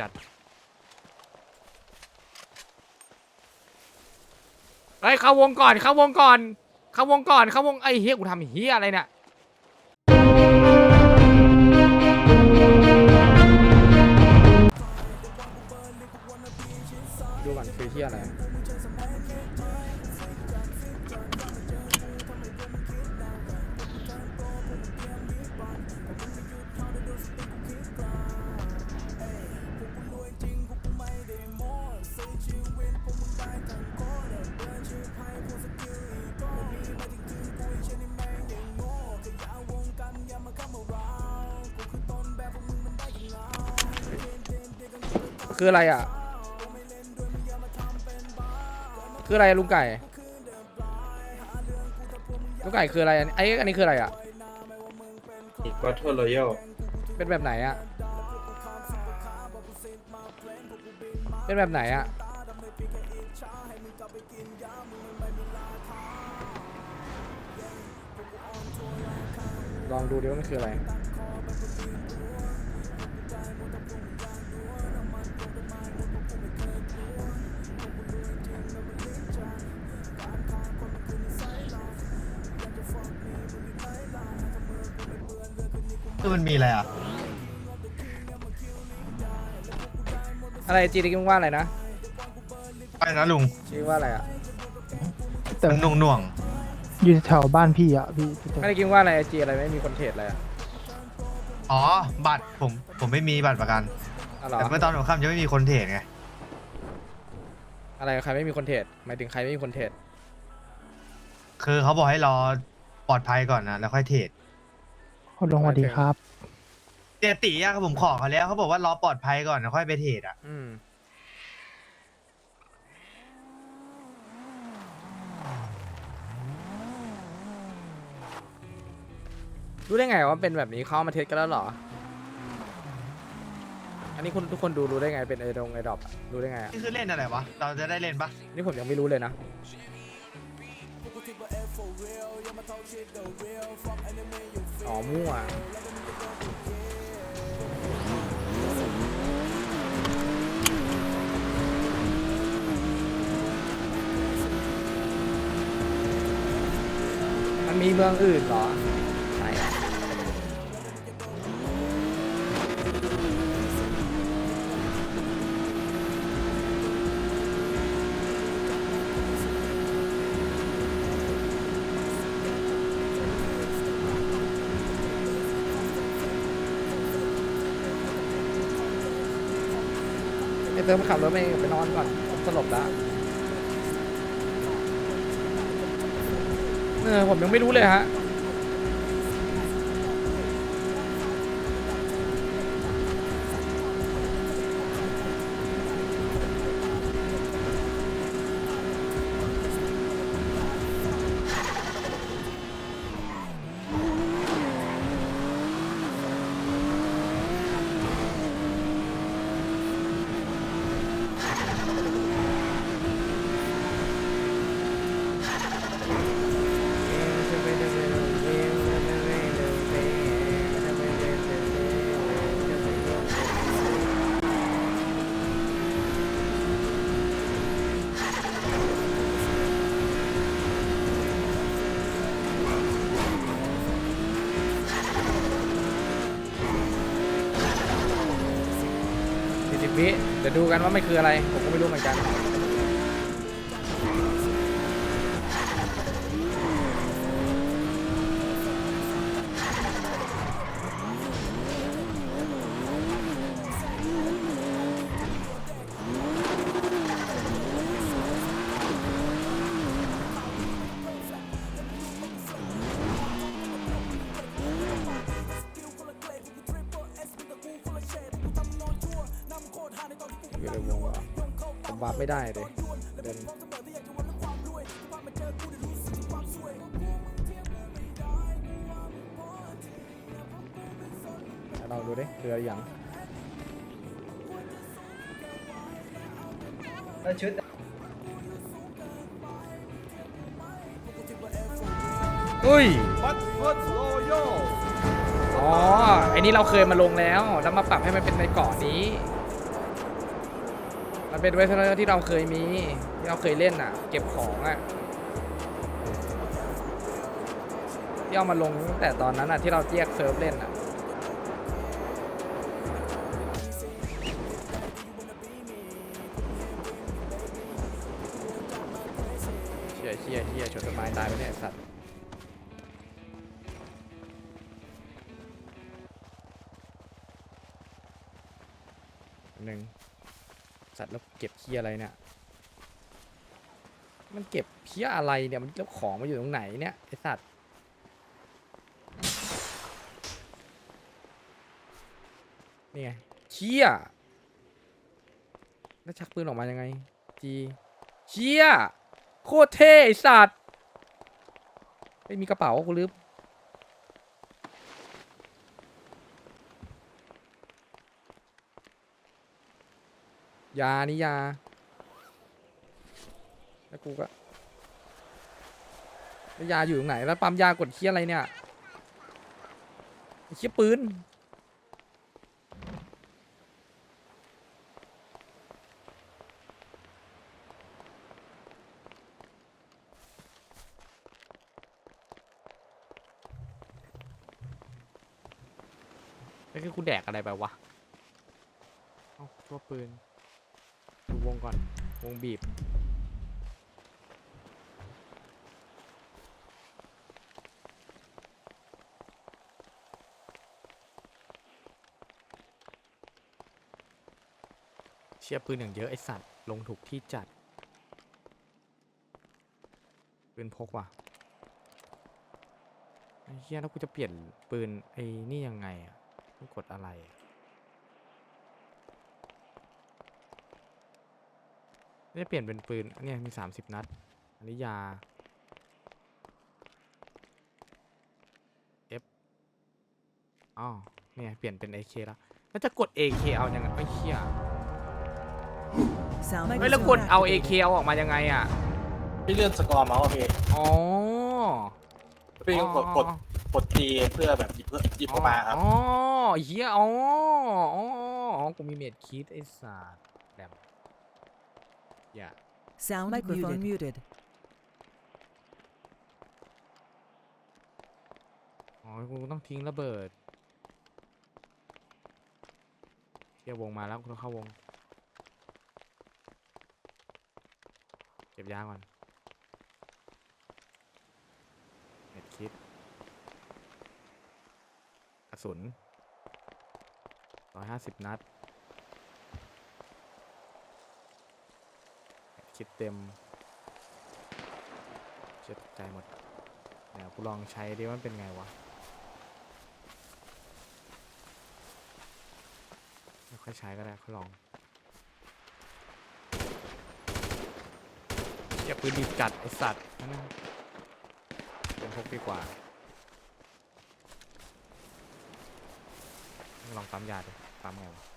จัดเฮ้ยเข้าวงก่อนเข้าวงก่อนเข้าวงก่อนเข้าวงไอ้เฮียกูทำเฮียอะไรเนี่ยดูก่อนคือเฮียอะไร คืออะไรอะ คืออะไรอะลุงไก่ลุงไก่คืออะไรอันไอ้อันนี้คืออะไรอะบัตเทอร์รอยัลเป็นแบบไหนอะ เป็นแบบไหนอะ ลองดูดิว่ามันคืออะไร คือมันมีอะไรอะ อะไรจีนกินว่าอะไรนะไปนะลุงชื่อว่าอะไรอะแต่มันหน่วงหน่วงอยู่แถวบ้านพี่อะพี่พี่โตไม่ได้กินว่าอะไรจีอะไรไม่มีคนเทรดอะไรอะๆอ๋อ บัตรผมผมไม่มีบัตรประกันอ๋อเหรอแต่เมื่อตอนหัวค่ำจะไม่มีคนเทรดไง อะไรใครไม่มีคนเทรดหมายถึงใครไม่มีคนเทรดคือเขาบอกให้รอปลอดภัยก่อนนะแล้วค่อยเทรดคุณลุงสวัสดีครับ เตียตีอะผมขอเขาแล้วเขาบอกว่ารอปลอดภัยก่อนแล้วค่อยไปเทรดอะอืมรู้ได้ไงว่าเป็นแบบนี้เขาเอามาเทสกันแล้วเหรอ อันนี้คุณทุกคนดูรู้ได้ไงเป็นเอดงไอดอปรู้ได้ไงอะนี่คือเล่นอะไรวะ เราจะได้เล่นปะนี่ผมยังไม่รู้เลยนะ อ๋อมั่วมันมีเมืองอื่นเหรอ ไอเติมขับรถไปไปนอนก่อนผมสลบแล้วเออผมยังไม่รู้เลยฮะ ดูกันว่ามันคืออะไร ผมก็ไม่รู้เหมือนกัน ไม่ได้เลยเดินลองดูดิคืออะไรอย่างชุดอุ้ย บัตเทอร์รอยัลอ๋อไอ้นี่เราเคยมาลงแล้ว แล้วมาปรับให้มันเป็นในเกาะนี้มัน เป็นเวทเทอร์ที่เราเคยมี ที่เราเคยเล่นอะ เก็บของอะที่เอามาลงตั้งแต่ตอนนั้นอะ ที่เราแยกเซิร์ฟเล่นอะเชี่ยเชี่ยเชี่ยชนต้นไม้ตายไปเนี่ยไอ้สัตว์ สัตว์แล้วเก็บเพี้ยอะไรเนี่ย มันเก็บเพี้ยอะไรเนี่ย มันแล้วของมาอยู่ตรงไหนเนี่ยไอสัตว์นี่ไงเชี่ยแล้วชักปืนออกมายังไงจีเชี่ยโคตรเท่ไอสัตว์ไม่มีกระเป๋ากูลืม ยานี่ยา แล้วกูก็แล้วยาอยู่ตรงไหน แล้วปั๊มยากดเคี้ยอะไรเนี่ยไอ้เคี้ยปืน นี่คือกูแดกอะไรไปวะ เอ้าชั่วปืน ดูวงก่อน วงบีบ เชียปืนอย่างเยอะ ไอสัตว์ ลงถูกที่จัด ปืนพกว่ะ ไอ้เฮียแล้วกูจะเปลี่ยนปืน ไอ้นี่ยังไงอะกดอะไรอะ ไม่ได้เปลี่ยนเป็นปืนอันเนี้ยมีสามสิบนัด อันนี้ยา F อ๋อเนี่ยเปลี่ยนเป็น AK แล้วแล้วจะกด AK เอายังไงไอ้เหี้ย Sound ไม่แล้วกดเอา AK เอาออกมายังไงอะพี่เลื่อนสกอร์เมาส์อะพี่อ๋อพี่ก็กดกดกดตีเพื่อแบบหยิบเพื่อหยิบออกมาครับอ๋อเหี้ยอ๋ออ๋ออ๋อกูมีเมดคิดไอ้สัส แดมอย่า Sound microphone muted. อ๋อกูต้องทิ้งระเบิดเที่ยววงมาแล้วกูต้องเข้าวง เก็บยาก่อนเม็ดคิดกระสุนร้อยห้าสิบนัดเม็ด คิดเต็มเจ็บใจหมดเดี๋ยวกูลองใช้ดิว่ามันเป็นไงวะไม่ค่อยใช้ก็ได้ค่อยลองอย่าปืนดิบจัดไอสัตว์นั่นนะเป็นพกดีกว่า ลองปั๊มยาดูปั๊มไงวะ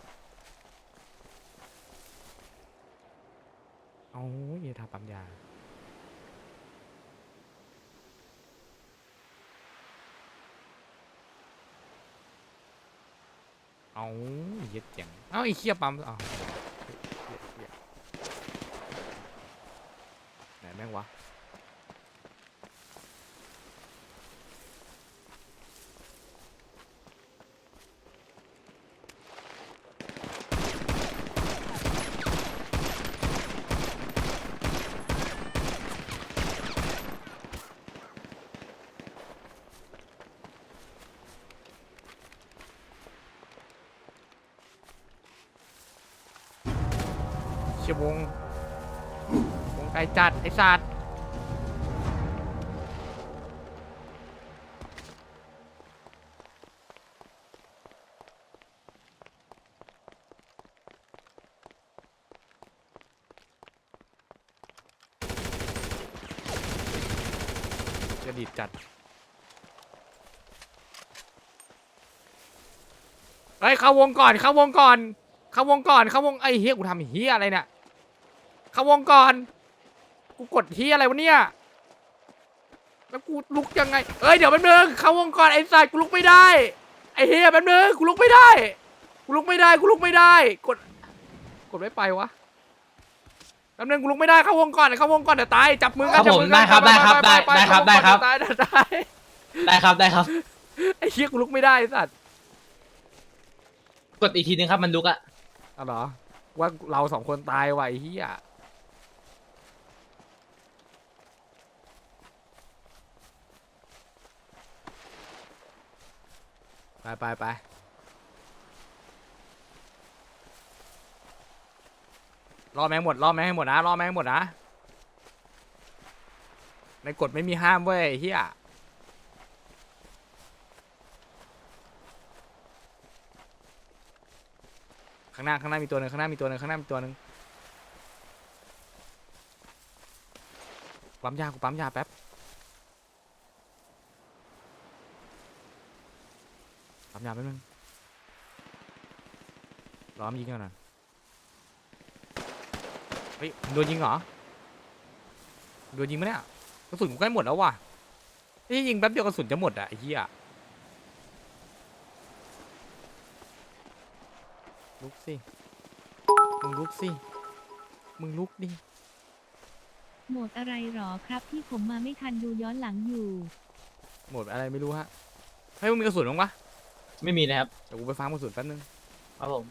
เอาเยทาปั๊มยาเอาเย็ดเจ๋งเอาไอ้เคียปั๊มเอาเหี้ยเหี้ยไหนแม่งวะ ชียวงวงไกลจัด ไอ้สัตว์จะดีดจัดเฮ้ยเข้าวงก่อนเข้าวงก่อนเข้าวงก่อนเข้าวงไอ้เฮียกูทำเฮียอะไรเนี่ย เข้าวงก่อน กูกดเฮียอะไรวะเนี่ย แล้วกูลุกยังไง เอ้ยเดี๋ยวแป๊บนึงเข้าวงก่อนไอ้สัตว์กูลุกไม่ได้ ไอ้เฮียแป๊บนึงกูลุกไม่ได้ กูลุกไม่ได้ กูลุกไม่ได้ กด กดไม่ไปวะแป๊บนึงกูลุกไม่ได้เข้าวงก่อนเข้าวงก่อนเดี๋ยวตายจับมือคกัรันบจับผมมือได้กันครับได้ครับปปได้ปได้ครับเข้าวงก่อนได้ครับเยวตายเดี๋ยวตายได้ครับได้ครับไอ้เหี้ยกูลุกไม่ได้ไอ้สัตว์กดอีกทีนึงครับมันลุกอะเอาเหรอว่าเราสองคนตายว่ะไอ้เหี้ย ไปไปไปรอแม่งหมดรอแม่งให้หมดนะรอแม่งให้หมดนะ ในกฎไม่มีห้ามเว้ยเหี้ยข้างหน้าข้างหน้ามีตัวหนึ่งข้างหน้ามีตัวหนึ่งข้างหน้ามีตัวหนึ่งปั๊มยากูปั๊มยาแป๊บ ปั๊มยาแป๊บนึงล้อมยิงกันหน่อยเฮ้ยมึงโดนยิงเหรอโดนยิงไหมเนี่ยกระสุนกูใกล้หมดแล้วว่ะนี่ยิงแป๊บเดียวกระสุนจะหมดอะไอ้เหี้ยลุกสิ มึงลุกสิ มึงลุกดิ โหมดอะไรหรอครับที่ผมมาไม่ทันดูย้อนหลังอยู่ หมดอะไรไม่รู้ฮะเฮ้ยมึงมีกระสุนบ้างปะ ไม่มีนะครับเดี๋ยวกูไปฟาร์มกระสุนแป๊บนึง ครับผม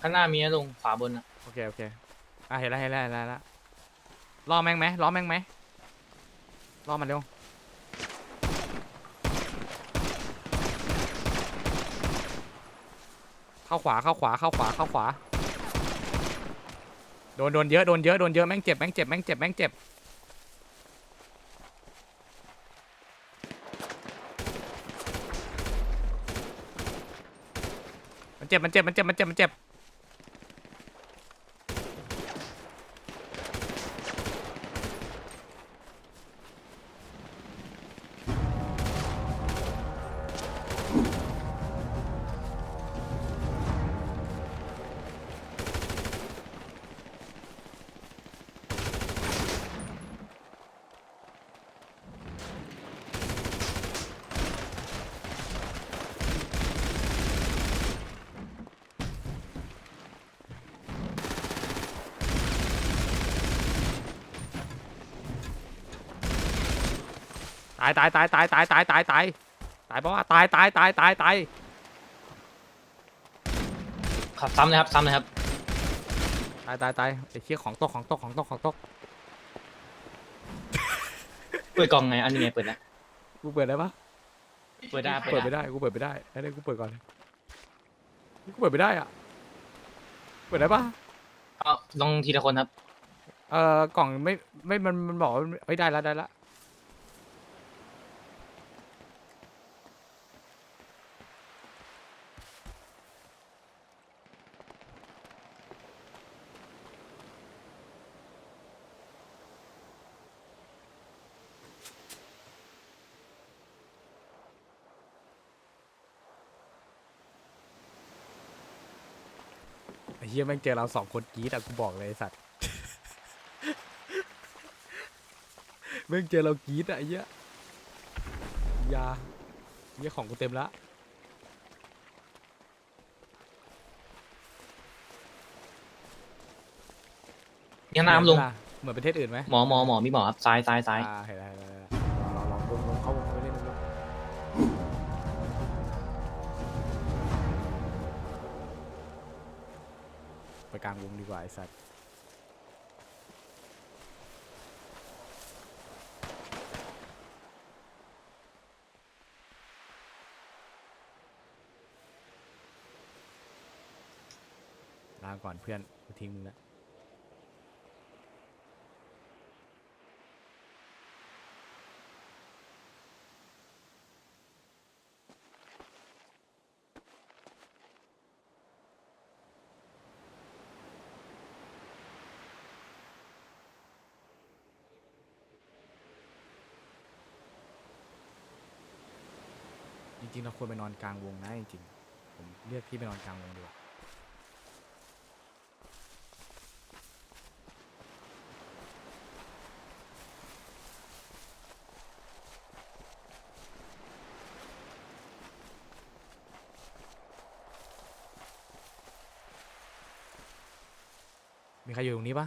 ข้างหน้ามีนะลุงขวาบนอะโอเค โอเค อะ เห็นแล้วเห็นแล้วเห็นแล้วเห็นแล้วรอแม่งไหมรอแม่งไหมรอมันเร็ว เข้าขวา เข้าขวา เข้าขวา เข้าขวา โดน โดนเยอะ โดนเยอะ โดนเยอะ แม่งเจ็บ แม่งเจ็บ แม่งเจ็บ แม่งเจ็บ มันเจ็บมันเจ็บมันเจ็บมันเจ็บมันเจ็บายตายตายตายตายตายตายตายตายเพราะว่าตายตายตายตายตายขับซ้ำเลยครับซ้ำเลยครับตายตายตายไอ้เชี่ยของตกของตกของตกของตกเปิดกล่องไงอันนี้ไงเปิดนะกูเปิดได้ปะเปิดได้เปิเปิดดไม่ได้ได้กูเปิดไม่ได้ไอ้นี่กูเปิดก่อนกูเปิดไม่ได้อะเปิดได้ปะเอาลองทีละคนครับ เอ่อกล่องไม่ไม่มันมันบอกว่าเฮ้ยได้แล้วได้แล้ว ยแม่งเจอเราสองคนกรีดอะกูบอกเลยไอ้สัตว์ แม่งเจอเรากรีดอะไอ้เหี้ยยาเหี้ยของกูเต็มละยังน้ำลุงเหมือนประเทศอื่นไหมหมอหมอหมอมีหมอครับซ้ายซ้ายซ้าย อ่าเห็นแล้วเห็นแล้ว กลางวงดีกว่าไอ้สัตว์ลาก่อนเพื่อนกูทิ้งมึงแล้ว เราควรไปนอนกลางวงนะจริงๆผมเรียกพี่ไปนอนกลางวงดีกว่ามีใครอยู่ตรงนี้ปะ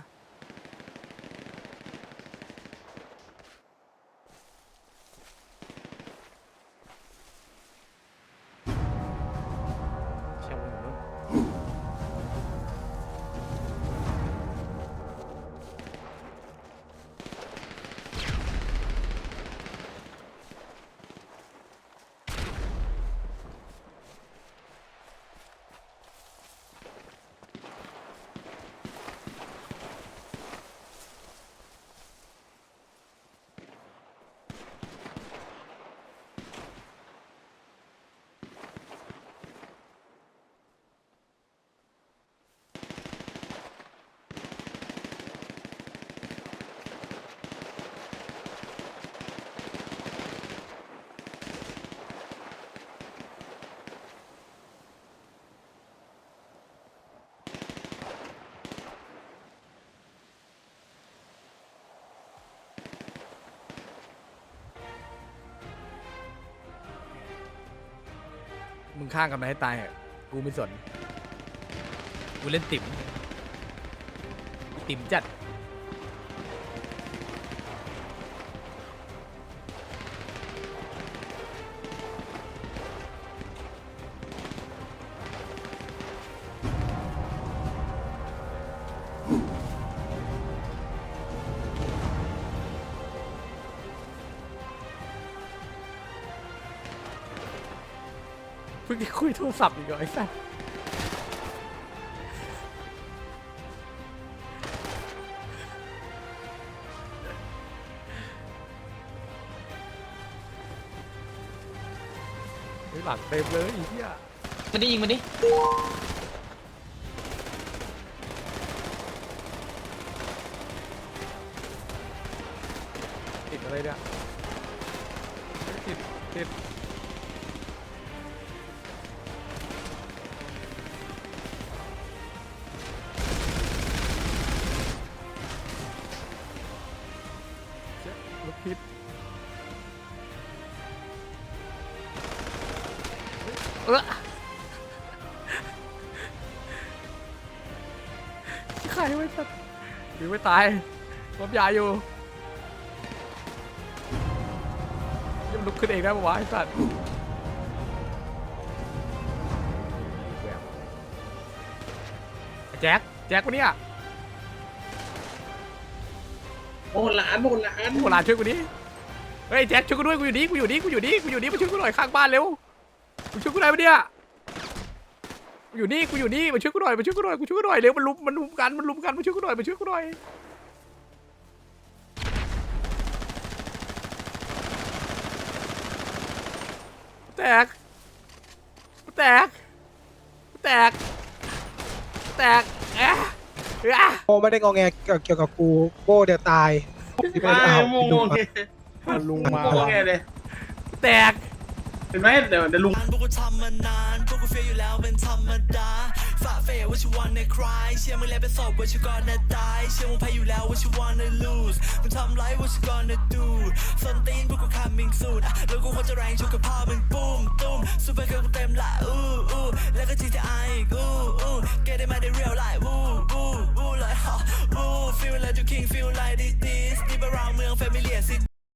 งข้างกันมาให้ตายอะกูไม่สน กูเล่นติ๋มติ๋มจัด พิ่งจะคุยโทรศัพท์อีกเหรอไอ้สัสเฮ้ยหลังเต็มเลยไอ้เหี้ยมันได้ยิงมันดิติดอะไรเนี่ยติดติด ตายรบยาอยู่ยังลุกขึ้นเองได้ปะวะไอ้สัตว์ไอ้แจ็คแจ็คปะเนี่ยโอ้หลานโอ้หลานโบราณช่วยกูดิเฮ้ยแจ็คช่วยกูด้วยกูอยู่นี่กูอยู่นี่กูอยู่นี่กูอยู่นี่มาช่วยกูหน่อยข้างบ้านเร็วมึงช่วยกูหน่อยปะเนี่ยกู อยู่นี่กูอยู่นี่มาช่วยกูหน่อยมาช่วยกูหน่อยกูช่วยกูหน่อยเร็วมันลุมมันลุมกันมันลุมกันมาช่วยกูหน่อยมาช่วยกูหน่อยแตกแตกแตกแตกแอะแอะโบไม่ได้งอแงเกี่ยวเกี่ยวกับกูโบเดี๋ยวตายที่ไม่ได้เอาพี่ดุมาลุงมาโอเคเลยแตก เห็นไหมเดี๋ยวเดี๋ยวลุง พวกกูทำมานาน พวกกูเฟียอยู่แล้วเป็นธรรมดาฝ่าเฟยว่าชิวันในคลายเชื่อมึงแล้วเป็นศพว่าชิวก่อนนตาย เชื่อมึงแพ้อยู่แล้วว่าชิวันใน lose มึงทำไรว่าชิวัน na do ส้นตีนพวกกู coming soon อะแล้วกูควรจะแรงชกกับพ่อมึงปุ้มตุ้มซูเปอร์เกิร์ลกูเต็มละอู้อู้แล้วก็ GTI อีกอู้อู้ get it มาได้ real life วู้วู้วู้เลยฮะวู้ feel like you king feel like this this deep around เมือง familiar city